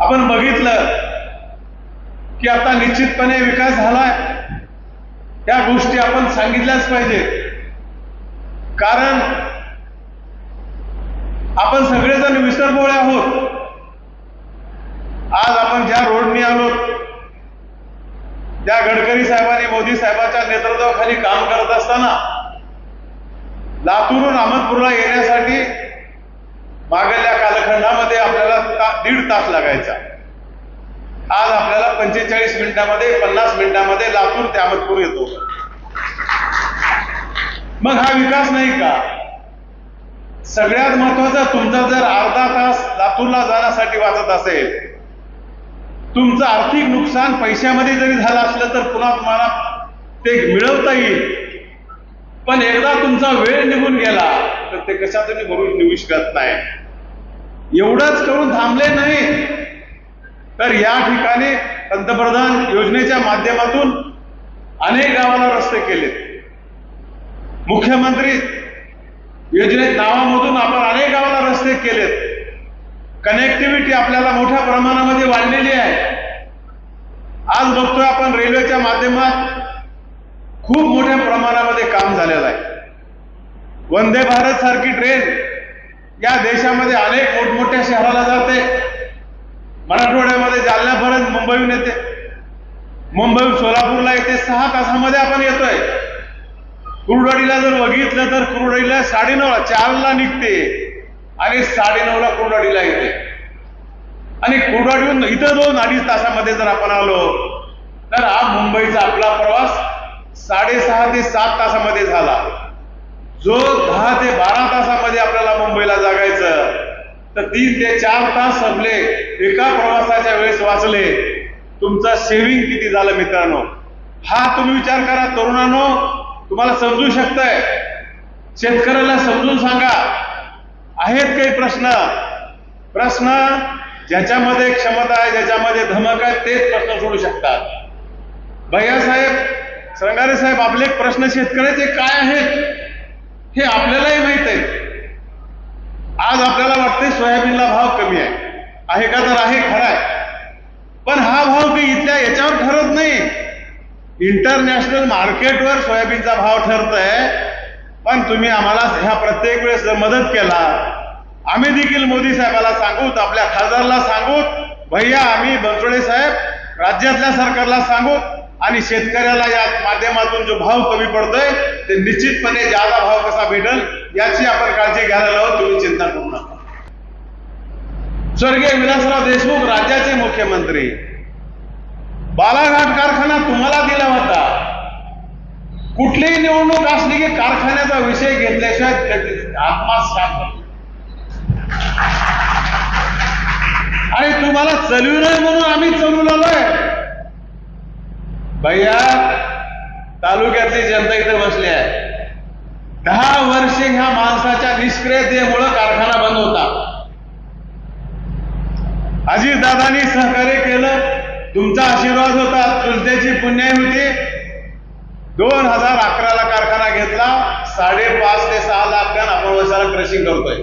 आपण बघितलं की आता निश्चितपणे विकास झालाय. त्या गोष्टी आपण सांगितल्याच पाहिजेत कारण आपण सगळेजण विसरबोळे आहोत. आज आपण ज्या रोडनी आलो ज्या गडकरी साहेबांनी मोदी साहेबांच्या नेतृत्वाखाली काम करत असताना लातूरहून अहमदपूरला येण्यासाठी मागल्या कालखंडामध्ये आपल्याला ता- दीड तास लागायचा. आज आपल्याला पंचेचाळीस मिनिटामध्ये पन्नास मिनिटामध्ये लातूर ते अहमदपूर येतो. मग हा विकास नाही का? सगळ्यात महत्त्वाचा तुमचा जर अर्धा तास लातूरला जाण्यासाठी वाचत असेल तुमचं आर्थिक नुकसान पैशामध्ये जरी झालं असलं तर पुन्हा तुम्हाला ते मिळवता येईल. पण एकदा तुमचा वेळ निघून गेला तर ते कशातून भरून निघू शकत नाही. एवढंच करून थांबले नाही तर या ठिकाणी पंतप्रधान योजनेच्या माध्यमातून अनेक गावाला रस्ते केलेत. मुख्यमंत्री योजनेत नावामधून आपण अनेक गावाला रस्ते केलेत. कनेक्टिव्हिटी आपल्याला मोठ्या प्रमाणामध्ये वाढलेली आहे. आज बघतोय आपण रेल्वेच्या माध्यमात खूप मोठ्या प्रमाणामध्ये काम झालेलं आहे. वंदे भारत सारखी ट्रेन या देशामध्ये अनेक मोठमोठ्या शहराला जाते. मराठवाड्यामध्ये जालन्यापर्यंत मुंबईहून येते. मुंबईहून सोलापूरला येते. सहा तासामध्ये आपण येतोय. कुरडवाडीला जर बघितलं तर कुरडवाडीला साडेनऊला चारला निघते. आणि साडेनऊला कुरडवाडीला येते. आणि कुरडवाडीहून इथं दोन अडीच तासामध्ये जर आपण आलो तर हा मुंबईचा आपला प्रवास साडेसहा ते सात तासामध्ये झाला. जो दहा ते बारा तासामध्ये आपल्याला मुंबईला जागायचं तर तीन ते चार तास संपले. एका प्रवासाच्या वेळेस वाचले. तुमचं सेव्हिंग किती झालं मित्रांनो? हा तुम्ही विचार करा तरुणांनो. तुम्हाला समजू शकतंय. शेतकऱ्याला समजून सांगा. आहेत काही प्रश्न? प्रश्न ज्याच्यामध्ये क्षमता आहे ज्याच्यामध्ये धमक आहे तेच प्रश्न सोडू शकतात. भैया साहेब सरंगारे साहेब आपले प्रश्न शेतकऱ्याचे काय आहेत? हे आपल्यालाही माहीत आहे. आज आपल्याला वाटते सोयाबीनला भाव कमी आहे. आहे का तर आहे खरा आहे. पण हा भाव काही इथल्या याच्यावर ठरत नाही. इंटरनॅशनल मार्केटवर सोयाबीनचा भाव ठरतोय. पण तुम्ही आम्हाला ह्या प्रत्येक वेळेस जर मदत केला आम्ही देखील मोदी साहेबाला सांगूत आपल्या खासदारला सांगूत भैया आम्ही बनसोडे साहेब राज्यातल्या सरकारला सांगूत आणि शेतकऱ्याला या माध्यमातून जो भाव कमी पडतोय ते निश्चितपणे जादा भाव कसा भेटल याची आपण काळजी घ्यायला हवं तुम्ही चिंता करू नका. स्वर्गीय विलासराव देशमुख राज्याचे मुख्यमंत्री. बालाघाट कारखाना तुम्हाला दिला होता. कुठलीही निवडणूक असली की कारखान्याचा विषय घेतल्याशिवाय आत्मा शांत आणि तुम्हाला चलू नये म्हणून आम्ही चलून आलोय भैया तालुक्यातली जनता इथे बसली आहे. दहा वर्षे ह्या माणसाच्या निष्क्रियतेमुळे कारखाना बंद होता. अजितदादांनी सहकार्य केलं तुमचा आशीर्वाद होता तुलतेची पुण्याई होती. दोन हजार अकराला कारखाना घेतला साडेपाच ते सहा लाख टन आपण वर्षाला क्रशिंग करतोय.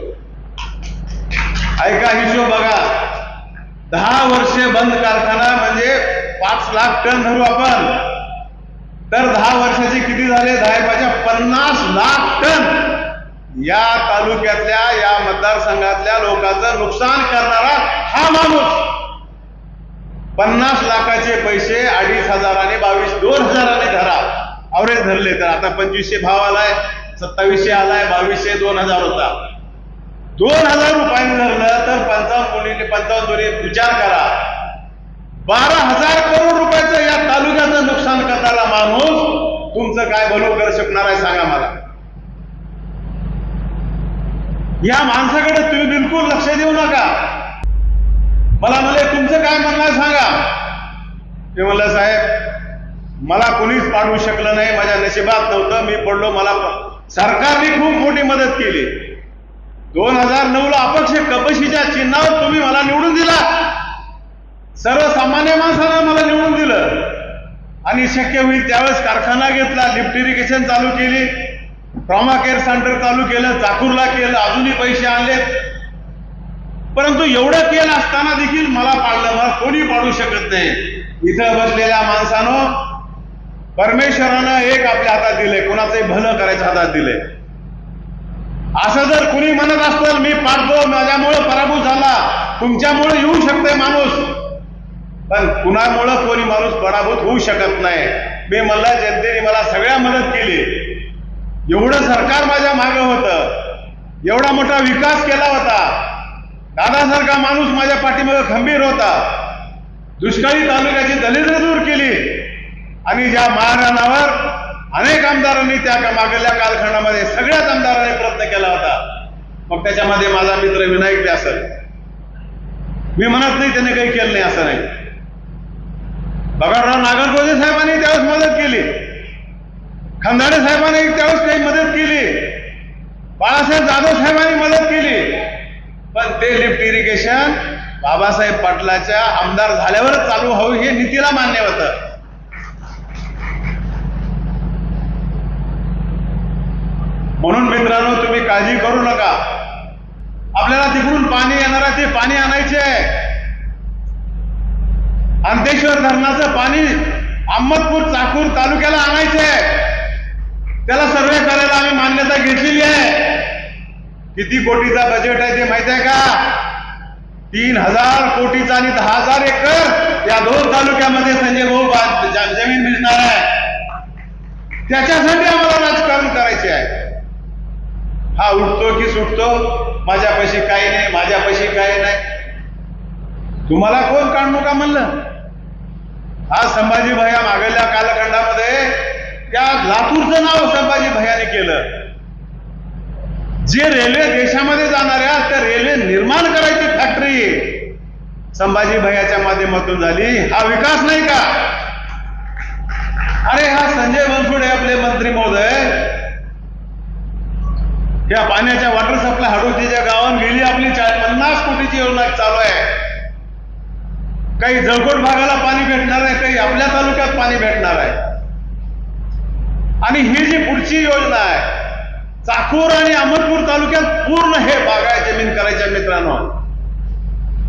ऐका हिशोब बघा. दहा वर्षे बंद कारखाना म्हणजे पाच लाख टन धरू आपण. तर दहा वर्षाचे किती झाले? साहेबाच्या पन्नास लाख टन. या तालुक्यातल्या या मतदारसंघातल्या लोकांचं नुकसान करणारा हा माणूस. पन्नास लाखाचे पैसे अडीच हजाराने बावीस दोन हजाराने धरा अवरेज धरले तर आता पंचवीसशे भाव आलाय सत्तावीसशे आलाय बावीसशे दोन हजार होता. दोन हजार रुपयांनी धरलं तर पंचावन्न कोटी पंचावन्न दोन्ही विचार करा. बारा हजार करोड रुपयाचं या तालुक्याचं नुकसान करणारा माणूस तुमचं काय भलो करू शकणार आहे सांगा मला. या माणसाकडे तुम्ही बिलकुल लक्ष देऊ नका. मला म्हणले तुमचं काय म्हणणं आहे सांगा. ते म्हणलं साहेब मला कोणीच पाडू शकलं नाही माझ्या नशिबात नव्हतं मी पडलो मला सरकारने खूप मोठी मदत केली. दोन हजार नऊ ला अपक्ष कपशीच्या चिन्हावर तुम्ही मला निवडून दिला सर्वसामान्य माणसानं मला निवडून दिलं. आणि शक्य होईल त्यावेळेस कारखाना घेतला लिफ्ट इरिगेशन चालू केली ट्रॉमा केअर सेंटर चालू केलं चाकूरला केलं अजूनही पैसे आणलेत. परंतु एवढं केलं असताना देखील मला पाडलं मला कोणी पाडू शकत नाही. इथं बसलेल्या माणसानं परमेश्वरानं एक आपल्या हातात दिले कोणाचंही भलं करायच्या हातात दिले असं जर कुणी म्हणत असतं मी पाडतो माझ्यामुळे पराभूत झाला तुमच्यामुळे येऊ शकते माणूस. पण कुणामुळं कोणी माणूस पराभूत होऊ शकत नाही? मी मला जनतेने मला सगळ्या मदत केली. एवढं सरकार माझ्या मागे होतं. एवढा मोठा विकास केला होता. दादासारखा माणूस माझ्या पाठीमागे खंबीर होता. दुष्काळी तालुक्याची दलिद्र दूर केली. आणि ज्या महाराणावर अनेक आमदारांनी त्या मागल्या कालखंडामध्ये सगळ्याच आमदारांनी प्रयत्न केला होता. मग त्याच्यामध्ये माझा मित्र विनायक बी मी म्हणत नाही त्याने काही केलं नाही असं नाही. बगाराव नागरगोजे साहेबांनी त्यावेळेस मदत केली. खंदाडे साहेबांनी त्यावेळेस काही मदत केली. बाळासाहेब जाधव साहेबांनी मदत केली. पण ते लिफ्ट इरिगेशन बाबासाहेब पाटलाच्या आमदार झाल्यावरच चालू व्हावं हे नीतीला मान्य होतं. म्हणून मित्रांनो तुम्ही काळजी करू नका. आपल्याला तिकडून पाणी येणार आहे ते पाणी आणायचे आहे. अंतेश्वर धरणाचं पाणी अहमदपूर चाकूर तालुक्याला आणायचंय त्याला सर्वे करायला आम्ही मान्यता घेतलेली आहे. किती कोटीचा बजेट आहे ते माहीत आहे का? तीन हजार कोटीचा आणि दहा हजार एकर या दोन तालुक्यामध्ये संजय भाऊ जमीन मिळणार आहे. त्याच्यासाठी आम्हाला राजकारण करायचे आहे. हा उठतो की सुटतो माझ्यापाशी काही नाही माझ्यापाशी काही नाही. तुम्हाला कोण काढू का म्हणलं? आज संभाजी भैया मागल्या कालखंडामध्ये त्या लातूरचं नाव संभाजी भैयाने केलं. जे रेल्वे देशामध्ये जाणाऱ्या त्या रेल्वे निर्माण करायची फॅक्टरी संभाजी भैयाच्या माध्यमातून झाली. हा विकास नाही का? अरे हा संजय बनसोडे आपले मंत्री महोदय. या पाण्याच्या वॉटर सप्लाय हडोतीच्या गावात गेली आपली चार पन्नास कोटीची योजना चालू आहे. काही जळकोट भागाला पाणी भेटणार आहे काही आपल्या तालुक्यात पाणी भेटणार आहे. आणि ही जी पुढची योजना आहे चाकूर आणि अहमदपूर तालुक्यात पूर्ण हे बागाय जमीन करायच्या मित्रांनो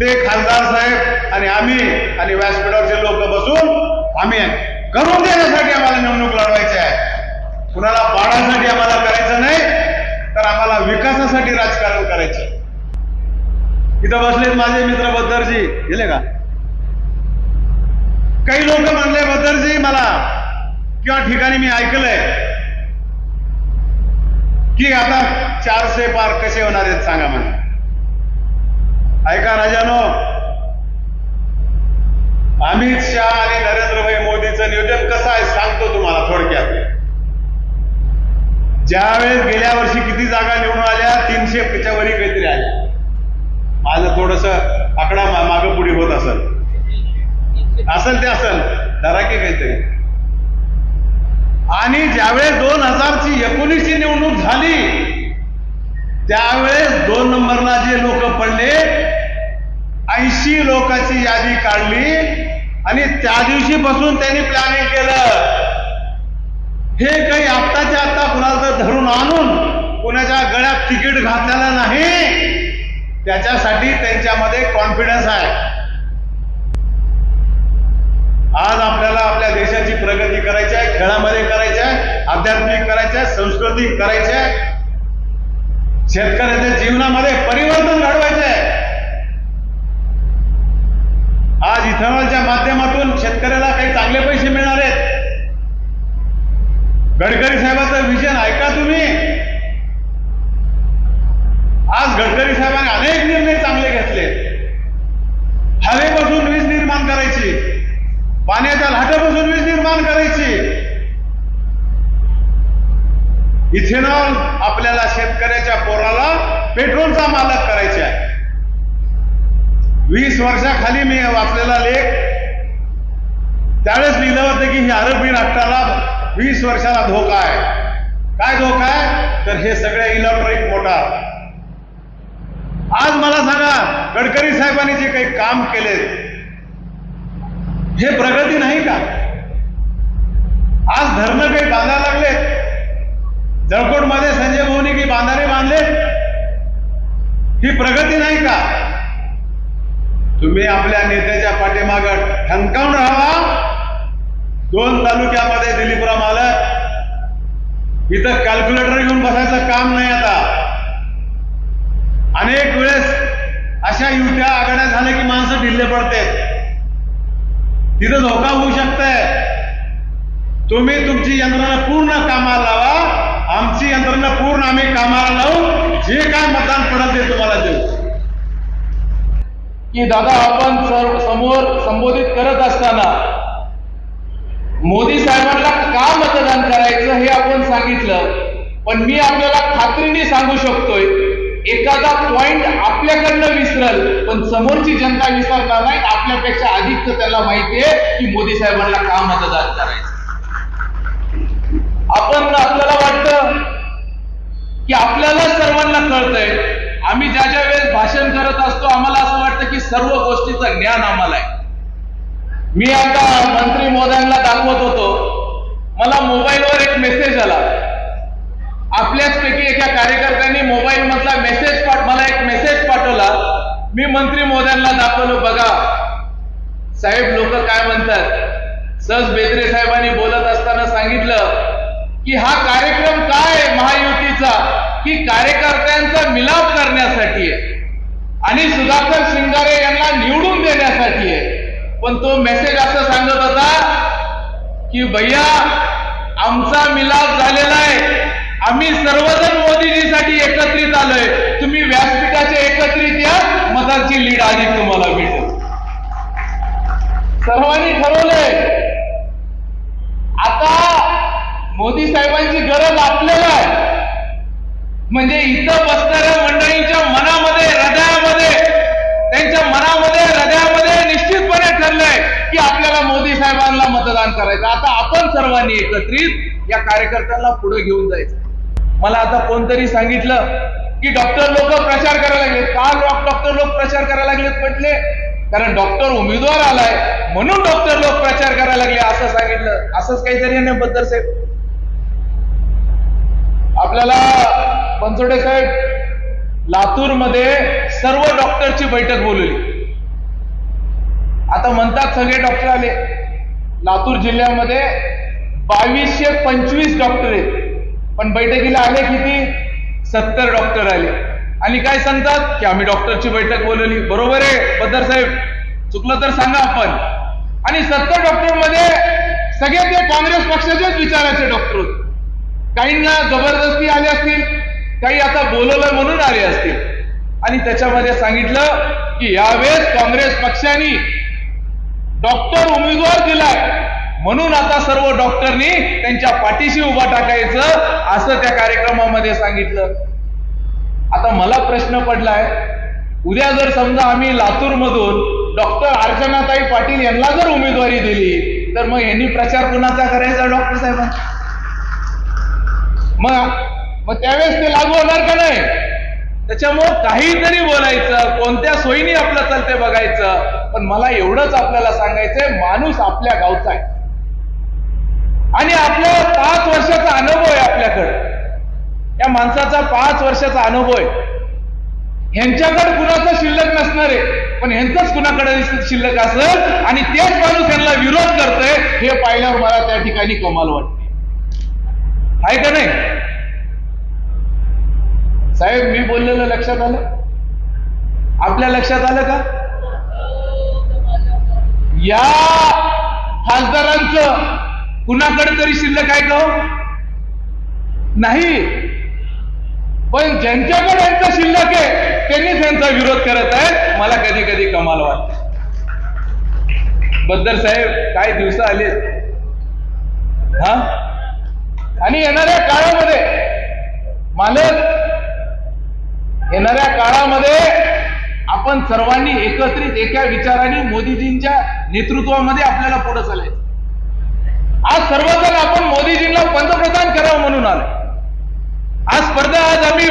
ते खासदार साहेब आणि आम्ही आणि व्यासपीठावरचे लोक बसून आम्ही करून देण्यासाठी आम्हाला निवडणूक लढवायची आहे. कुणाला पाडासाठी आम्हाला करायचं नाही तर आम्हाला विकासासाठी राजकारण करायचं. इथं बसलेत माझे मित्र बद्दरजी गेले का? काही लोक म्हणले बद्दरजी मला किंवा ठिकाणी मी ऐकलंय की आता चारशे पार कसे होणार आहेत सांगा मला. ऐका राजानो अमित शहा आणि नरेंद्रभाई मोदीचं नियोजन कसं आहे सांगतो तुम्हाला थोडक्यात. ज्यावेळेस गेल्या वर्षी किती जागा निवडून आल्या तीनशे वरी काहीतरी आल्या. माझं थोडस आकडा मागं पुढे होत असेल. असेल ते असेल. धरा की काहीतरी. आणि ज्यावेळेस दोन हजारची एकोणीसची निवडणूक झाली त्यावेळेस दोन नंबरला जे लोक पडले ऐंशी लोकांची यादी काढली आणि त्या दिवशी बसून त्यांनी प्लॅनिंग केलं. हे काही आत्ताच्या आता कुणाला धरून आणून कुणाच्या गळ्यात तिकीट घातलेलं नाही त्याच्यासाठी त्यांच्यामध्ये कॉन्फिडन्स आहे. आज आपल्याला आपल्या देशाची प्रगती करायची आहे खेळामध्ये करायची आहे आध्यात्मिक करायचं आहे सांस्कृतिक करायची आहे. शेतकऱ्याच्या जीवनामध्ये परिवर्तन घडवायचं आहे. आज इथेनॉलच्या माध्यमातून शेतकऱ्याला काही चांगले पैसे मिळणार आहेत. गडकरी साहेबांचं विजन ऐका तुम्ही. आज गडकरी साहेबांनी अनेक निर्णय चांगले घेतले हवेपासून वीज निर्माण करायची पाण्याच्या लाटापासून वीज निर्माण करायची. इथेनॉल आपल्याला शेतकऱ्याच्या पोराला पेट्रोलचा मालक करायचे आहे. वीस वर्षाखाली मी वाचलेला लेख त्यावेळेस लिहिलं होतं की ही अरबी राष्ट्राला वीस वर्षाला धोका आहे. काय धोका आहे? तर हे सगळे इलेक्ट्रॉनिक मोटार. आज मला सांगा गडकरी साहेबांनी जे काही काम केले हे प्रगती नाही का? आज धरणं काही बांधायला लागले. जळकोटमध्ये संजय भाऊनी काही बांधारे बांधले? ही प्रगती नाही का? तुम्ही आपल्या नेत्याच्या पाठीमाग ठणकावून राहावा दोन तालुक्यामध्ये दिलीपराव मालक. इथं कॅल्क्युलेटर घेऊन बसायचं काम नाही आता. अनेक वेळेस अशा युत्या आघाड्या झाल्या की माणसं ढिल्ले पडतात. तिथं धोका होऊ शकतंय. तुम्ही तुमची यंत्रणा पूर्ण कामाला लावा. आमची यंत्रणा पूर्ण आम्ही कामाला लावू. जे काय मतदान पडत ते तुम्हाला देऊ. की दादा आपण सर्व समोर संबोधित करत असताना मोदी साहेबांना का मतदान करायचं हे आपण सांगितलं? पण मी आपल्याला खात्रीने सांगू शकतोय. एखादा पॉइंट आपल्याकडनं विसरल पण समोरची जनता विसरणार नाही आपल्यापेक्षा अधिक त्याला माहिती आहे की मोदी साहेबांना का मतदान करायचं? आपण आपल्याला वाटतं की आपल्याला सर्वांना कळतंय. आम्ही ज्या ज्या वेळेस भाषण करत असतो आम्हाला असं वाटतं की सर्व गोष्टीचं ज्ञान आम्हाला आहे. मी आता मंत्री मोदयांना दाखवत होतो. मला मोबाईलवर एक मेसेज आला. आपल्याच पैकी एका कार्यकर्त्यांनी मोबाईल मधला मेसेज मला एक मेसेज पाठवला. मी मंत्री मोद्यांना दाखवलो बघा साहेब लोक काय म्हणतात? सहज बेदरे साहेबांनी बोलत असताना सांगितलं की हा कार्यक्रम काय आहे महायुतीचा? की कार्यकर्त्यांचा मिलाप करण्यासाठी आहे. आणि सुधाकर शिंगारे यांना निवडून देण्यासाठी आहे. पण तो मेसेज असं सांगत होता की भैया आमचा मिलाप झालेला आहे. आम्ही सर्वजण मोदीजीसाठी एकत्रित आलोय. तुम्ही व्यासपीठाच्या एकत्रित या मताची लीड आधी तुम्हाला भेटेल. सर्वांनी ठरवलंय. आता मोदी साहेबांची गरज आपल्याला आहे. म्हणजे इथं बसणाऱ्या मंडळींच्या मनामध्ये हृदयामध्ये त्यांच्या मनामध्ये हृदयामध्ये निश्चितपणे ठरलंय की आपल्याला मोदी साहेबांना मतदान करायचं. आता आपण सर्वांनी एकत्रित या कार्यकर्त्यांना पुढे घेऊन जायचं. मला आता कोणतरी सांगितलं की डॉक्टर लोक प्रचार करायला लागले का डॉक्टर लोक प्रचार करायला लागलेत म्हटले. कारण डॉक्टर उमेदवार आलाय म्हणून डॉक्टर लोक प्रचार करायला लागले असं सांगितलं. असंच काहीतरी आहे बद्दल साहेब? आपल्याला बनसोडे साहेब लातूरमध्ये सर्व डॉक्टरची बैठक बोलवली. आता म्हणतात सगळे डॉक्टर आले. लातूर जिल्ह्यामध्ये बावीसशे पंचवीस डॉक्टर आहेत. पण बैठकीला आले किती? सत्तर डॉक्टर आले. आणि काय सांगतात? की आम्ही डॉक्टरची बैठक बोलवली. बरोबर आहे बद्दर साहेब. चुकलं तर सांगा आपण. आणि सत्तर डॉक्टरमध्ये सगळे ते काँग्रेस पक्षाचेच विचाराचे डॉक्टर होते काहींना जबरदस्ती आले असतील काही आता बोलवलं म्हणून आले असतील. आणि त्याच्यामध्ये सांगितलं की यावेळेस काँग्रेस पक्षाने डॉक्टर उमेदवार दिलाय. म्हणून आता सर्व डॉक्टरनी त्यांच्या पाठीशी उभा टाकायचं असं त्या कार्यक्रमामध्ये सांगितलं. आता मला प्रश्न पडलाय उद्या जर समजा आम्ही लातूर मधून डॉक्टर अर्चनाताई पाटील यांना जर उमेदवारी दिली तर मग यांनी प्रचार कुणाचा करायचा डॉक्टर साहेबांना मग मग त्यावेळेस ते लागू होणार का नाही? त्याच्यामुळं काहीतरी बोलायचं कोणत्या सोयीने आपलं चालते बघायचं. पण मला एवढंच आपल्याला सांगायचंय माणूस आपल्या गावचा आहे. आणि आपला पाच वर्षाचा अनुभव आहे आपल्याकडे. या माणसाचा पाच वर्षाचा अनुभव आहे. ह्यांच्याकडे कुणाचं शिल्लक नसणार आहे पण ह्यांचंच कुणाकडे शिल्लक असेल आणि तेच माणूस यांना विरोध करतोय हे पाहिल्यावर मला त्या ठिकाणी कमाल वाटते. आहे का नाही? साहेब मी बोललेलं लक्षात आलं? आपल्या लक्षात आलं का? या खासदारांचं कुणाकडे तरी शिल्लक आहे का हो? नाही. पण ज्यांच्याकडे यांचा शिल्लक आहे त्यांनीच यांचा विरोध करत आहेत. मला कधी कधी कमाल वाटत. बद्दल साहेब काही दिवस आले. हा? आणि येणाऱ्या काळामध्ये मालक येणाऱ्या काळामध्ये आपण सर्वांनी एकत्रित एका विचाराने मोदीजींच्या नेतृत्वामध्ये आपल्याला पुढे चालायचं. आज सर्वजण आपण मोदीजींना पंतप्रधान करावं म्हणून आलो आज स्पर्धा आज आम्ही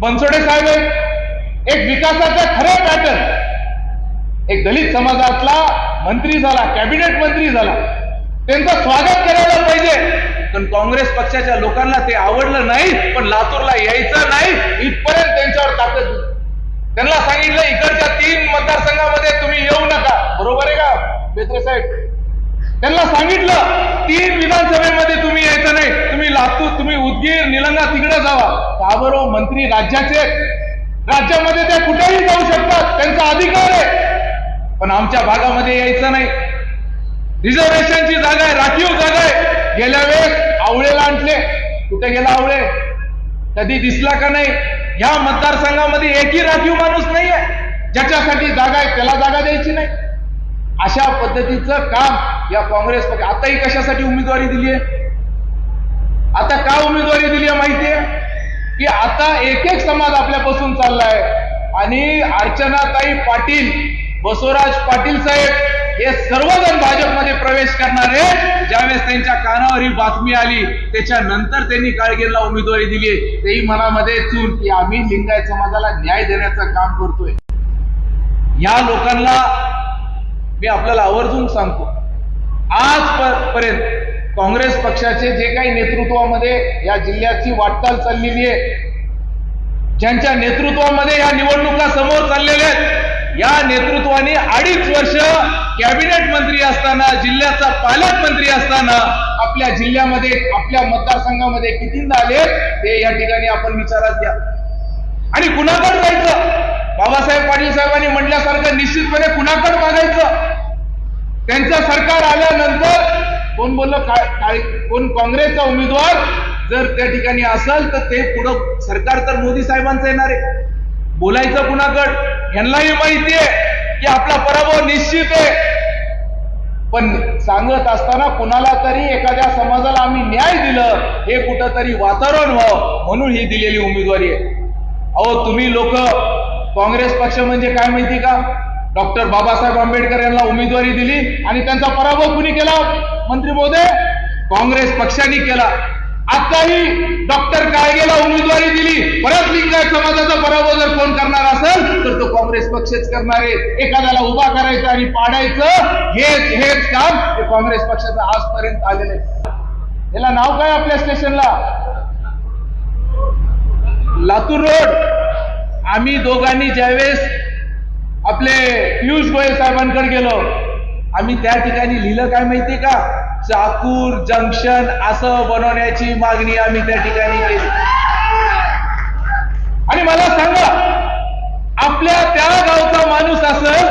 बनसोडे साहेब एक विकासाचा खरा पॅटर्न एक दलित समाजातला मंत्री झाला कॅबिनेट मंत्री झाला. त्यांचं स्वागत करायला पाहिजे. पण काँग्रेस पक्षाच्या लोकांना ते आवडलं नाही पण लातूरला यायचं नाही इथपर्यंत त्यांच्यावर ताकद त्यांना सांगितलं इकडच्या तीन मतदारसंघामध्ये तुम्ही येऊ नका. बरोबर आहे का? बेत्रे साहेब? त्यांना सांगितलं तीन विधानसभेमध्ये तुम्ही यायचं नाही. तुम्ही लातूर तुम्ही उदगीर निलंगा तिकडे जावा. काबरो मंत्री राज्याचे राज्यामध्ये ते कुठेही जाऊ शकतात. त्यांचा अधिकार आहे. पण आमच्या भागामध्ये यायचं नाही. रिझर्वेशनची जागा आहे राखीव जागा आहे. गेल्या वेळेस आवळेला आणले कुठे गेला आवळे? कधी दिसला का नाही? ह्या मतदारसंघामध्ये एकही राखीव माणूस नाहीये. ज्याच्यासाठी जागा आहे त्याला जागा द्यायची नाही. अशा पद्धतीचं काम या काँग्रेस पक्ष आताही कशासाठी उमेदवारी दिली आहे? आता का उमेदवारी दिली आहे माहितीये की आता एक एक समाज आपल्यापासून चाललाय. आणि अर्चनाताई पाटील बसवराज पाटील साहेब हे सर्वजण भाजपमध्ये प्रवेश करणारे ज्यावेळेस त्यांच्या कानावर ही बातमी आली त्याच्यानंतर त्यांनी काळगेला उमेदवारी दिली तेही मनामध्ये चून की आम्ही लिंगायत समाजाला न्याय देण्याचं काम करतोय. या लोकांना मी आपल्याला आवर्जून सांगतो. आज पर्यंत काँग्रेस पक्षाचे जे काही नेतृत्वामध्ये या जिल्ह्याची वाटचाल चाललेली आहे ज्यांच्या नेतृत्वामध्ये या निवडणुका समोर चाललेल्या आहेत या नेतृत्वाने अडीच वर्ष कॅबिनेट मंत्री असताना जिल्ह्याचा पालकमंत्री असताना आपल्या जिल्ह्यामध्ये आपल्या मतदारसंघामध्ये कितींदा आले ते या ठिकाणी आपण विचारात घ्या. आणि कुणाकडे जायचं? बाबासाहेब पाटील साहेबांनी म्हटल्यासारखं निश्चितपणे कुणाकडे मागायचं? त्यांचं सरकार आल्यानंतर कोण बोललं? काय काय कोण काँग्रेसचा उमेदवार जर त्या ठिकाणी असेल तर ते पुढं सरकार तर मोदी साहेबांचं येणार आहे. बोलायचं कुणाकड? यांनाही माहिती आहे की आपला पराभव निश्चित आहे. पण सांगत असताना कुणाला तरी एखाद्या समाजाला आम्ही न्याय दिलं हे कुठंतरी वातावरण व्हावं म्हणून ही दिलेली उमेदवारी आहे. अहो तुम्ही लोक काँग्रेस पक्ष म्हणजे काय माहिती का? डॉक्टर बाबासाहेब आंबेडकर यांना उमेदवारी दिली आणि त्यांचा पराभव कुणी केला? मंत्री महोदय काँग्रेस पक्षाने केला. आताही डॉक्टर काळगेला उमेदवारी दिली. परत लिंगायत समाजाचा पराभव जर कोण करणार असेल तर तो काँग्रेस पक्षच करणार आहे. एखाद्याला उभा करायचं आणि पाडायचं हेच हेच काम हे काँग्रेस पक्षाचं आजपर्यंत आलेलं आहे. याला नाव काय आपल्या स्टेशनला? लातूर रोड. आम्ही दोघांनी ज्यावेळेस आपले पियुष गोयल साहेबांकडे गेलो आम्ही त्या ठिकाणी लिहिलं काय माहिती का? चाकूर जंक्शन असं बनवण्याची मागणी आम्ही त्या ठिकाणी केली. आणि मला सांगा आपल्या त्या गावचा माणूस असेल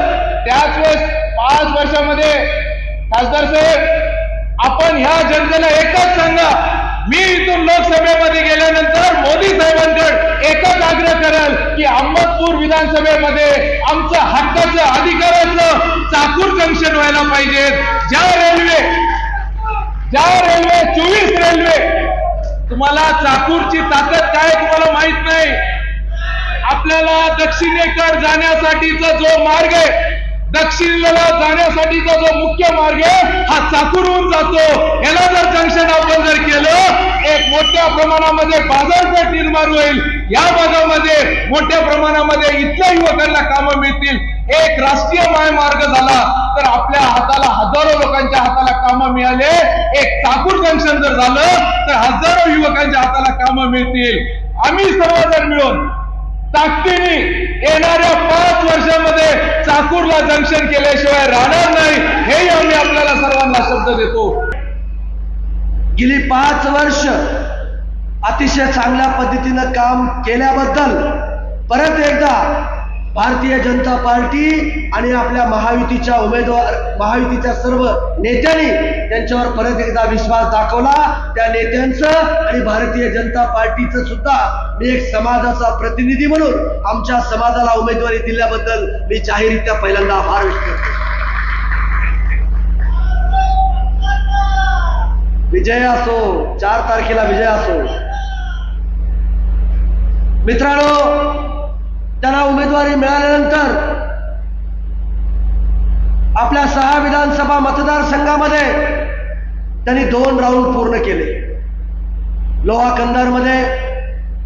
त्याच वेळेस पाच वर्षामध्ये खासदार साहेब आपण ह्या जनतेला एकच सांगा मी इथून लोकसभेमध्ये गेल्यानंतर मोदी साहेबांकडे एकच आग्रह करेल की अहमदपूर विधानसभेमध्ये आमचं हक्काचं अधिकाराचं चाकूर जंक्शन व्हायला पाहिजे. ज्या रेल्वे ज्या रेल्वे चोवीस रेल्वे तुम्हाला चाकूरची ताकद काय तुम्हाला माहीत नाही. आपल्याला दक्षिणेकडे जाण्यासाठीचा जो मार्ग आहे दक्षिणेला जाण्यासाठीचा जो मुख्य मार्ग आहे हा चाकूरहून जातो. याला जर जंक्शन आपण जर केलं एक मोठ्या प्रमाणामध्ये बाजारपेठ निर्माण होईल. या भागामध्ये मोठ्या प्रमाणामध्ये इथल्या युवकांना कामं मिळतील. एक राष्ट्रीय महामार्ग झाला तर आपल्या हाताला हजारो लोकांच्या हाताला कामं मिळाले. एक चाकूर जंक्शन जर झालं तर हजारो युवकांच्या हाताला कामं मिळतील. आम्ही सर्वजण मिळून ताकदीने येणाऱ्या पाच वर्षामध्ये चाकूरला जंक्शन केल्याशिवाय राहणार नाही हे आम्ही आपल्याला सर्वांना शब्द देतो. गेली पाच वर्ष अतिशय चांगल्या पद्धतीनं काम केल्याबद्दल परत एकदा भारतीय जनता पार्टी आणि आपल्या महायुतीच्या उमेदवार महायुतीच्या सर्व नेत्यांनी त्यांच्यावर परत एकदा विश्वास दाखवला. त्या नेत्यांचं आणि भारतीय जनता पार्टीचं सुद्धा मी एक समाजाचा प्रतिनिधी म्हणून आमच्या समाजाला उमेदवारी दिल्याबद्दल मी जाहीररित्या पहिल्यांदा आभार व्यक्त करतो. विजय असो चार तारखेला विजय असो. मित्रांनो त्यांना उमेदवारी मिळाल्यानंतर आपल्या सहा विधानसभा मतदारसंघामध्ये त्यांनी दोन राऊंड पूर्ण केले. लोहा कंधारमध्ये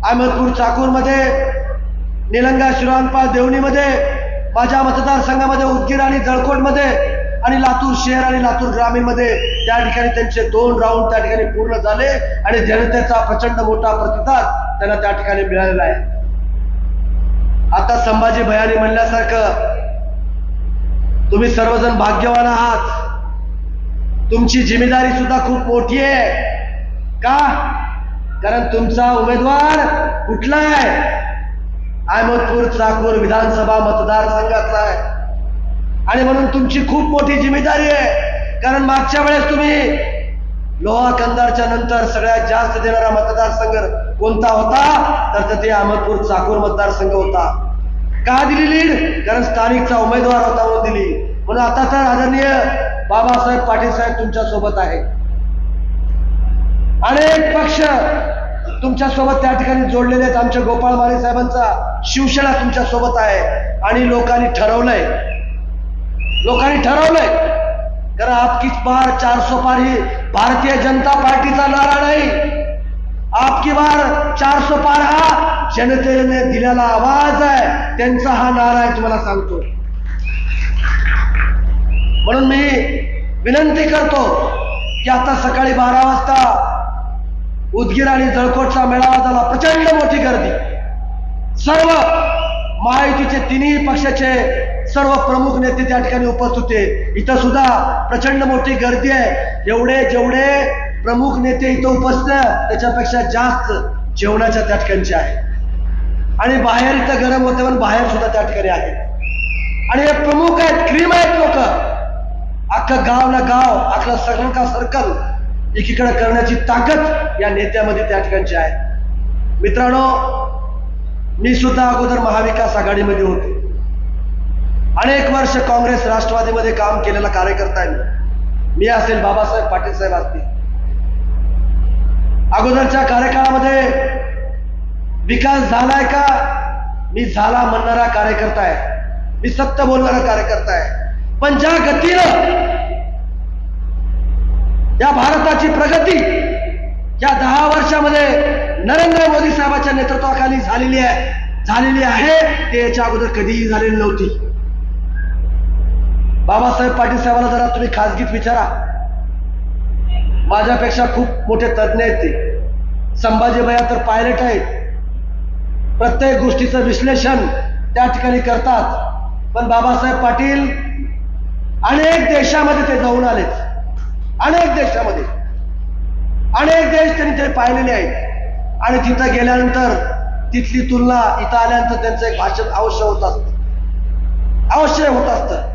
अहमदपूर चाकूरमध्ये निलंगा शिरानपाल देवणीमध्ये माझ्या मतदारसंघामध्ये उदगीर आणि जळकोटमध्ये आणि लातूर शहर आणि लातूर ग्रामीणमध्ये त्या ठिकाणी त्यांचे दोन राऊंड त्या ठिकाणी पूर्ण झाले आणि जनतेचा प्रचंड मोठा प्रतिसाद त्यांना त्या ठिकाणी मिळालेला आहे. आता संभाजी भयानी म्हणल्यासारखं तुम्ही सर्वजण भाग्यवान आहात. तुमची जिम्मेदारी सुद्धा खूप मोठी आहे. का? कारण तुमचा उमेदवार कुठला आहे? अहमदपूर चाकूर विधानसभा मतदारसंघाचा आहे. आणि म्हणून तुमची खूप मोठी जिम्मेदारी आहे. कारण मागच्या वेळेस तुम्ही लोहा कंदारच्या नंतर सगळ्यात जास्त देणारा मतदारसंघ कोणता होता? तर ते अहमदपूर चाकूर मतदारसंघ होता. का दिली लीड? कारण स्थानिकचा उमेदवार होता म्हणून दिली. म्हणून आता तर आदरणीय बाबासाहेब पाटील साहेब तुमच्यासोबत आहे. अनेक पक्ष तुमच्यासोबत त्या ठिकाणी जोडलेले आहेत. आमच्या गोपाळ माने साहेबांचा शिवसेना तुमच्यासोबत आहे. आणि लोकांनी ठरवलंय. लोकांनी ठरवलंय. कारण आपकीच पार चारसो पार ही भारतीय जनता पार्टीचा नारा नाही? आपकी बार चारसो पार हा जनतेने दिलेला आवाज आहे त्यांचा हा नारा आहे तुम्हाला सांगतो. म्हणून मी विनंती करतो की आता सकाळी बारा वाजता उदगीर आणि जळकोटचा मेळावा झाला प्रचंड मोठी गर्दी. सर्व महायुतीचे तिन्ही पक्षाचे सर्व प्रमुख नेते त्या ठिकाणी उपस्थित होते. इथं सुद्धा प्रचंड मोठी गर्दी आहे. एवढे जेवढे प्रमुख नेते इथं उपस्थित त्याच्यापेक्षा जास्त जेवणाच्या त्या ठिकाणचे आहे आणि बाहेर इथं गरम होते पण बाहेर सुद्धा त्या ठिकाणी आहे आणि हे प्रमुख आहेत क्रीम आहेत लोक. अख्खं गाव ना गाव अख्खं सर्कल का सर्कल एकीकडे करण्याची ताकद या नेत्यामध्ये त्या ठिकाणची आहे. मित्रांनो मी सुद्धा अगोदर महाविकास आघाडीमध्ये होते. अनेक वर्ष काँग्रेस राष्ट्रवादीमध्ये काम केलेला कार्यकर्ता आहे मी. असेल बाबासाहेब पाटील साहेब असतील अगोदरच्या कार्यकाळामध्ये विकास झालाय का? मी झाला म्हणणारा कार्यकर्ता आहे. मी सत्य बोलणारा कार्यकर्ता आहे. पण ज्या गतीनं या भारताची प्रगती या दहा वर्षामध्ये नरेंद्र मोदी साहेबांच्या नेतृत्वाखाली झालेली आहे झालेली आहे ते याच्या अगोदर कधीही झालेली नव्हती. बाबासाहेब पाटील साहेबांना जरा तुम्ही खासगीत विचारा. माझ्यापेक्षा खूप मोठे तज्ज्ञ आहेत ते. संभाजी भैया तर पायलट आहेत. प्रत्येक गोष्टीचं विश्लेषण त्या ठिकाणी करतात. पण बाबासाहेब पाटील अनेक देशामध्ये ते जाऊन आलेत. अनेक देशामध्ये. अनेक देश त्यांनी ते पाहिलेले आहेत. आणि तिथं गेल्यानंतर तिथली तुलना इथं आल्यानंतर त्यांचं एक भाषण अवश्य होत असत. अवश्य होत असतं.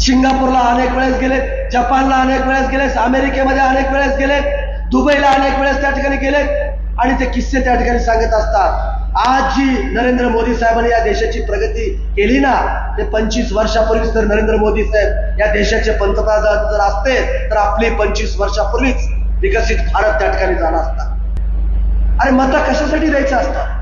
सिंगापूरला अनेक वेळेस गेले जपानला अनेक वेळेस गेले अमेरिकेमध्ये अनेक वेळेस गेले दुबईला अनेक वेळेस त्या ठिकाणी गेले आणि ते किस्से त्या ठिकाणी सांगत असतात. आज जी नरेंद्र मोदी साहेबांनी या देशाची प्रगती केली ना ते पंचवीस वर्षापूर्वीच तर नरेंद्र मोदी साहेब या देशाचे पंतप्रधान जर असते तर आपली पंचवीस वर्षापूर्वीच विकसित भारत त्या ठिकाणी झाला असता. अरे मत कशासाठी द्यायचं असतं?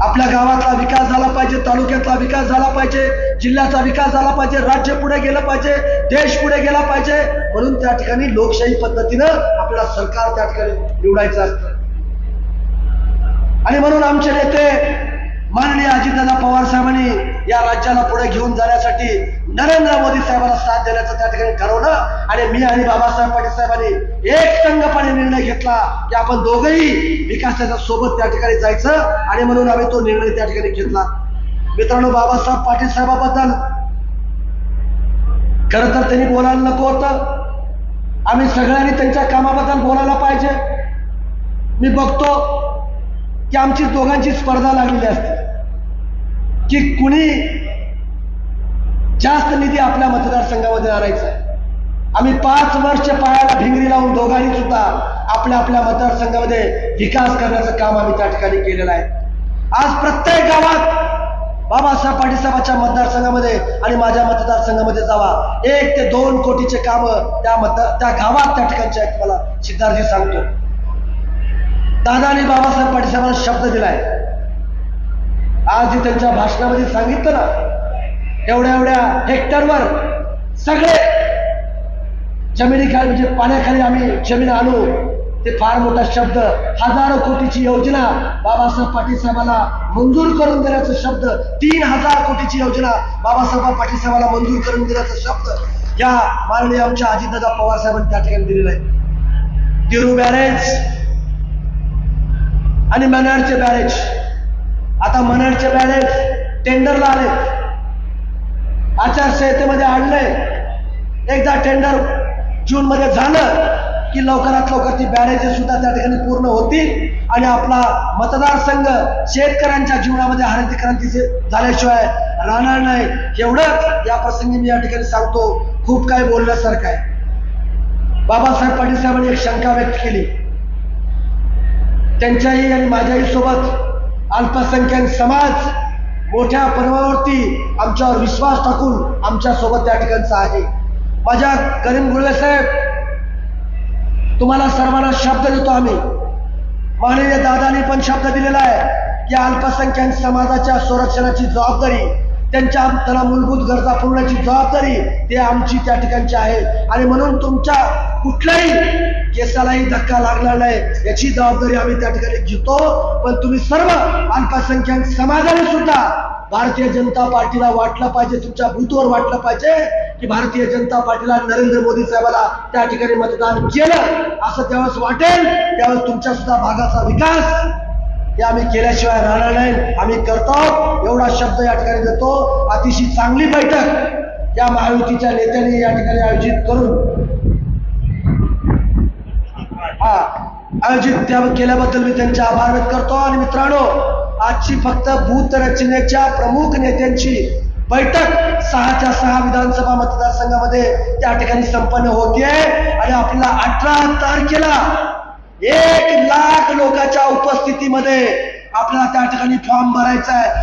आपल्या गावातला विकास झाला पाहिजे तालुक्यातला विकास झाला पाहिजे जिल्ह्याचा विकास झाला पाहिजे राज्य पुढे गेलं पाहिजे देश पुढे गेला पाहिजे. म्हणून त्या ठिकाणी लोकशाही पद्धतीनं आपल्याला सरकार त्या ठिकाणी निवडायचं असतं. आणि म्हणून आमचे नेते माननीय अजितदादा पवार साहेबांनी या राज्याला पुढे घेऊन जाण्यासाठी नरेंद्र मोदी साहेबांना साथ देण्याचं त्या ठिकाणी ठरवलं. आणि मी आणि बाबासाहेब पाटील साहेबांनी एक संघपणे निर्णय घेतला की आपण दोघंही विकासाच्या सोबत त्या ठिकाणी जायचं. आणि म्हणून आम्ही तो निर्णय त्या ठिकाणी घेतला. मित्रांनो बाबासाहेब पाटील साहेबाबद्दल खरं तर त्यांनी बोलायला नको होतं. आम्ही सगळ्यांनी त्यांच्या कामाबद्दल बोलायला पाहिजे. मी बघतो की आमची दोघांची स्पर्धा लागलेली असते. की कुणी जास्त निधी आपल्या मतदारसंघामध्ये आणायचा आहे. आम्ही पाच वर्ष पायाला भिंगरी लावून दोघांनी सुद्धा आपल्या आपल्या मतदारसंघामध्ये विकास करण्याचं काम आम्ही त्या ठिकाणी केलेलं आहे. आज प्रत्येक गावात बाबासाहेब पाटील साहेबांच्या मतदारसंघामध्ये आणि माझ्या मतदारसंघामध्ये जावा. एक ते दोन कोटीचे काम त्या मत त्या गावात त्या ठिकाणचे आहेत मला सिद्धार्थी सांगतो. दादानी बाबासाहेब पाटील साहेबांना शब्द दिलाय. आज जे त्यांच्या भाषणामध्ये सांगितलं ना एवढ्या एवढ्या हेक्टरवर सगळे जमिनीखाली म्हणजे पाण्याखाली आम्ही जमीन आणू. ते फार मोठा शब्द हजारो कोटीची योजना बाबासाहेब पाटील साहेबांना मंजूर करून देण्याचा शब्द तीन हजार कोटीची योजना बाबासाहेब पाटील साहेबांना मंजूर करून देण्याचा शब्द या माननीय आमच्या अजितदादा पवार साहेबांनी त्या ठिकाणी दिलेला आहे. तिरू बॅरेज आणि मॅनारचे बॅरेज. आता मनडचे बॅलेन्स टेंडरला आले. आचारसंहितेमध्ये आणलंय. एकदा टेंडर जून मध्ये झालं की लवकरात लवकर ती बॅरेजेस सुद्धा त्या ठिकाणी पूर्ण होतील आणि आपला मतदारसंघ शेतकऱ्यांच्या जीवनामध्ये हरित क्रांती झाल्याशिवाय राहणार नाही. एवढंच या प्रसंगी मी या ठिकाणी सांगतो. खूप काही बोलण्यासारखं आहे. बाबासाहेब पाटील साहेबांनी एक शंका व्यक्त केली. त्यांच्याही आणि माझ्याही सोबत अल्पसंख्याक समाज मोठ्या पर्वावरती आमच्यावर विश्वास टाकून आमच्यासोबत त्या ठिकाणचा आहे. माझ्या करीम गुळवे साहेब तुम्हाला सर्वांना शब्द देतो आम्ही. माननीय दादानी पण शब्द दिलेला आहे. की अल्पसंख्याक समाजाच्या संरक्षणाची जबाबदारी त्यांच्या त्याला मूलभूत गरजा पुरवण्याची जबाबदारी ते आमची त्या ठिकाणची आहे आणि म्हणून तुमच्या कुठल्याही केसालाही धक्का लागला नाही याची जबाबदारी आम्ही त्या ठिकाणी घेतो. पण तुम्ही सर्व अल्पसंख्याक समाजाने सुद्धा भारतीय जनता पार्टीला वाटलं पाहिजे तुमच्या बूथवर वाटलं पाहिजे की भारतीय जनता पार्टीला नरेंद्र मोदी साहेबाला त्या ठिकाणी मतदान केलं असं त्यावेळेस वाटेल. त्यावेळेस तुमच्या सुद्धा भागाचा विकास हे आम्ही केल्याशिवाय राहणार नाही. आम्ही करतो. एवढा शब्द या ठिकाणी देतो. अतिशय चांगली बैठक या महायुतीच्या नेत्यांनी या ठिकाणी आयोजित करून. हा आयोजित त्या केल्याबद्दल मी त्यांचे आभार व्यक्त करतो. आणि मित्रांनो आजची फक्त बूथ रचनेच्या प्रमुख नेत्यांची बैठक सहाच्या सहा विधानसभा मतदारसंघामध्ये त्या ठिकाणी संपन्न होते आणि आपल्याला अठरा तारखेला एक लाख लोकांच्या उपस्थितीमध्ये आपल्याला त्या ठिकाणी फॉर्म भरायचा आहे.